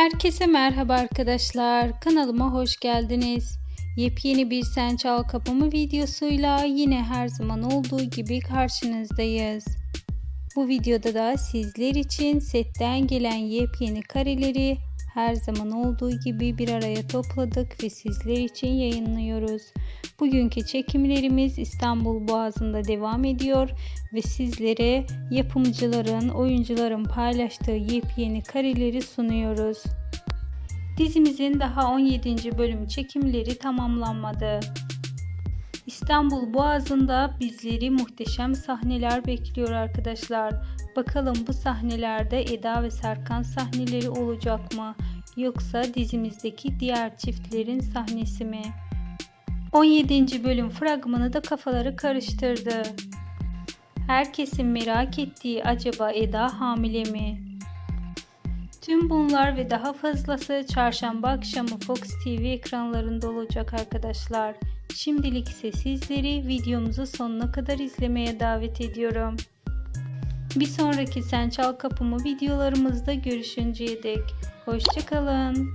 Herkese merhaba arkadaşlar. Kanalıma hoş geldiniz. Yepyeni bir Sen Çal Kapımı videosuyla yine her zaman olduğu gibi karşınızdayız. Bu videoda da sizler için setten gelen yepyeni kareleri her zaman olduğu gibi bir araya topladık ve sizler için yayınlıyoruz. Bugünkü çekimlerimiz İstanbul Boğazı'nda devam ediyor ve sizlere yapımcıların, oyuncuların paylaştığı yepyeni kareleri sunuyoruz. Dizimizin daha 17. bölüm çekimleri tamamlanmadı. İstanbul Boğazı'nda bizleri muhteşem sahneler bekliyor arkadaşlar. Bakalım bu sahnelerde Eda ve Serkan sahneleri olacak mı? Yoksa dizimizdeki diğer çiftlerin sahnesi mi? 17. bölüm fragmanı da kafaları karıştırdı. Herkesin merak ettiği acaba Eda hamile mi? Tüm bunlar ve daha fazlası çarşamba akşamı Fox TV ekranlarında olacak arkadaşlar. Şimdilik ise sizleri videomuzu sonuna kadar izlemeye davet ediyorum. Bir sonraki Sen Çal Kapımı videolarımızda görüşünceye dek hoşçakalın.